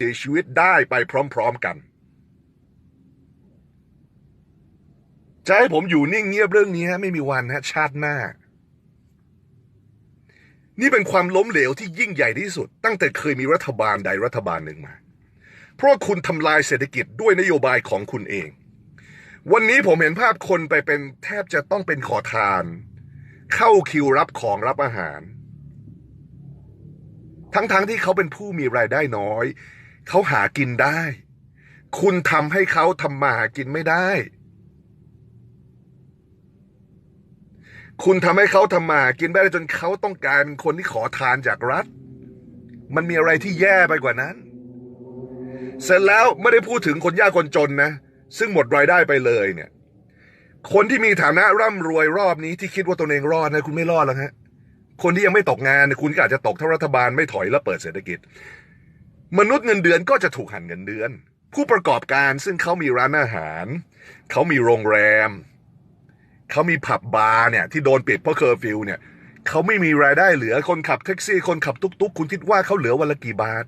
สียชีวิตได้ไปพร้อม ๆกัน จะให้ผมอยู่นิ่งเงียบเรื่องนี้ฮะไม่มีวันฮะชาติหน้า นี่เป็นความล้มเหลวที่ยิ่งใหญ่ที่สุด ตั้งแต่เคยมีรัฐบาลใดรัฐบาลหนึ่งมา เพราะคุณทำลายเศรษฐกิจด้วยนโยบายของคุณเอง วันนี้ผมเห็นภาพคนไปเป็นแทบจะต้องเป็นขอทาน เข้าคิวรับของรับอาหาร ทั้งๆทที่เขาเป็นผู้มีรายได้น้อย เขาหากินได้ คุณทำให้เขาทำมาหากินไม่ได้ คุณทำให้เขาทำมาหากินไม่ได้จนเขาต้องกายเป็นคนที่ขอทานจากรัฐ มันมีอะไรที่แย่ไปกว่านั้น เสร็จแล้วไม่ได้พูดถึงคนยากคนจนนะ ซึ่งหมดรายได้ไปเลยเนี่ยคนที่มีฐานะร่ำรวยรอบนี้ที่คิดว่าตนเองรอดนะคุณไม่รอดแล้วฮะ คนที่ยังไม่ตกงานเนี่ยคุณก็อาจจะตกถ้ารัฐบาลไม่ถอยและเปิดเศรษฐกิจ มนุษย์เงินเดือนก็จะถูกหันเงินเดือน ผู้ประกอบการซึ่งเขามีร้านอาหาร เขามีโรงแรม เขามีผับบาร์เนี่ยที่โดนปิดเพราะเคอร์ฟิวเนี่ยเขาไม่มีรายได้เหลือคนขับแท็กซี่ คนขับตุ๊กๆ คุณคิดว่าเขาเหลือวันละกี่บาท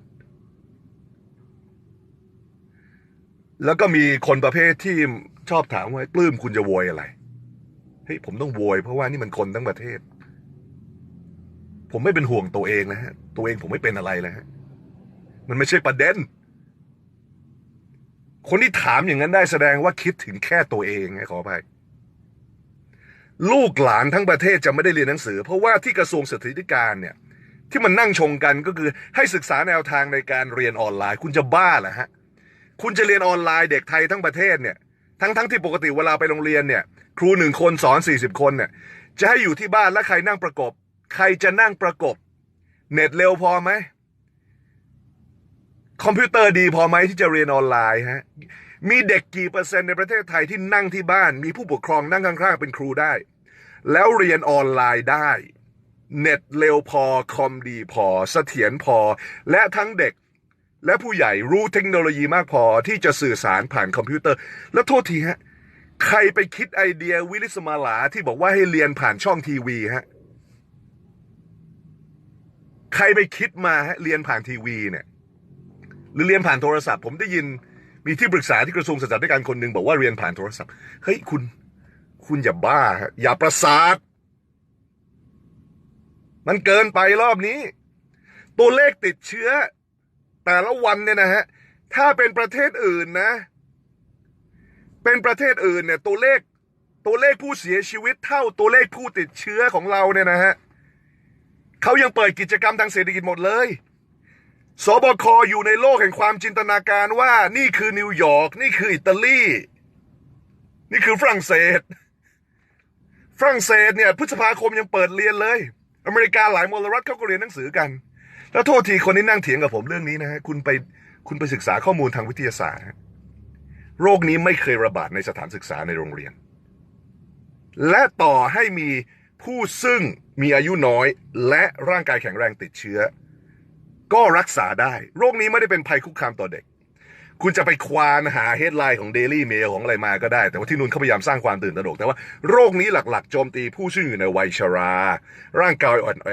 แล้วก็มีคนประเภทที่ชอบถามว่าปลื้มคุณจะโวยอะไรเฮ้ยผมต้องโวยเพราะว่านี่มันคนทั้งประเทศ ผมไม่เป็นห่วงตัวเองนะฮะ ตัวเองผมไม่เป็นอะไรนะฮะ มันไม่ใช่ประเด็น คนที่ถามอย่างนั้นได้แสดงว่าคิดถึงแค่ตัวเองไงขออภัยลูกหลานทั้งประเทศจะไม่ได้เรียนหนังสือ เพราะว่าที่กระทรวงศึกษาธิการเนี่ย ที่มันนั่งชงกันก็คือให้ศึกษาแนวทางในการเรียนออนไลน์ คุณจะบ้าเหรอฮะคุณจะเรียนออนไลน์เด็กไทยทั้งประเทศเนี่ย ทั้งทั้งที่ปกติเวลาไปโรงเรียนเนี่ย ครูหนึ่งคนสอนสี่สิบคนเนี่ย จะให้อยู่ที่บ้านแล้วใครนั่งประกบ ใครจะนั่งประกบ เน็ตเร็วพอไหม คอมพิวเตอร์ดีพอไหมที่จะเรียนออนไลน์ฮะ มีเด็กกี่เปอร์เซ็นต์ในประเทศไทยที่นั่งที่บ้าน มีผู้ปกครองนั่งข้างๆเป็นครูได้ แล้วเรียนออนไลน์ได้ เน็ตเร็วพอ คอมดีพอเสถียรพอ และทั้งเด็กและผู้ใหญ่รู้เทคโนโลยีมากพอที่จะสื่อสารผ่านคอมพิวเตอร์ แล้วโทษทีฮะ ใครไปคิดไอเดียวิลิสมาลาที่บอกว่าให้เรียนผ่านช่องทีวีฮะ ใครไปคิดมาฮะเรียนผ่านทีวีเนี่ย หรือเรียนผ่านโทรศัพท์ ผมได้ยินมีที่ปรึกษาที่กระทรวงศึกษาธิการคนหนึ่งบอกว่าเรียนผ่านโทรศัพท์เฮ้ยคุณ คุณอย่าบ้า อย่าประสาทมันเกินไปรอบนี้ ตัวเลขติดเชื้อ แต่ละวันเนี่ยนะฮะถ้าเป็นประเทศอื่นนะ เป็นประเทศอื่นเนี่ย ตัวเลขตัวเลขผู้เสียชีวิตเท่าตัวเลขผู้ติดเชื้อของเราเนี่ยนะฮะเขายังเปิดกิจกรรมทางเศรษฐกิจหมดเลย สบคอยู่ในโลกแห่งความจินตนาการว่านี่คือนิวยอร์กนี่คืออิตาลีนี่คือฝรั่งเศส ฝรั่งเศสเนี่ยพฤษภาคมยังเปิดเรียนเลย อเมริกาหลายมลรัฐเขาก็เรียนหนังสือกัน แล้วโทษทีคนที่นั่งเถียงกับผมเรื่องนี้นะฮะคุณไปคุณไปศึกษาข้อมูลทางวิทยาศาสตร์ โรคนี้ไม่เคยระบาดในสถานศึกษาในโรงเรียน และต่อให้มีผู้ซึ่งมีอายุน้อย และร่างกายแข็งแรงติดเชื้อ ก็รักษาได้ โรคนี้ไม่ได้เป็นภัยคุกคามต่อเด็ก คุณจะไปควานหาเฮดไลน์ของ Daily Mail ของอะไรมาก็ได้ แต่ว่าที่นู่นเขาพยายามสร้างความตื่นตระหนกแต่ว่าโรคนี้หลักๆ โจมตีผู้ซึ่งอยู่ในวัยชรา ร่างกายอ่อนแอ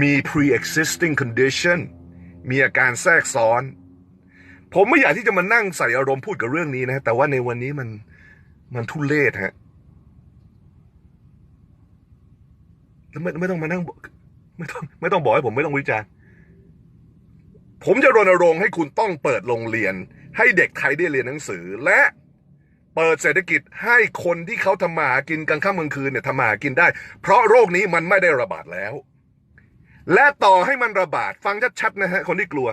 มี pre-existing condition มีอาการแทรกซ้อน ผมไม่อยากที่จะมานั่งใส่อารมณ์พูดกับเรื่องนี้นะ แต่ว่าในวันนี้มันมันทุเลศฮะแล้วไม่ไม่ต้องมานั่งไม่ต้องไม่ต้องบอกให้ผมไม่ต้องวิจารณ์ ผมจะรณรงค์ให้คุณต้องเปิดโรงเรียน ให้เด็กไทยได้เรียนหนังสือ และเปิดเศรษฐกิจให้คนที่เขาทำมากินกลางค่ำกลางคืนเนี่ยทำมากินได้ เพราะโรคนี้มันไม่ได้ระบาดแล้ว และต่อให้มันระบาดฟังชัดๆนะฮะคนที่กลัว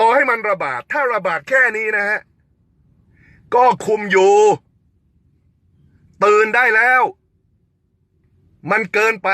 ต่อให้มันระบาดถ้าระบาดแค่นี้นะฮะก็คุมอยู่ ตื่นได้แล้ว มันเกินไป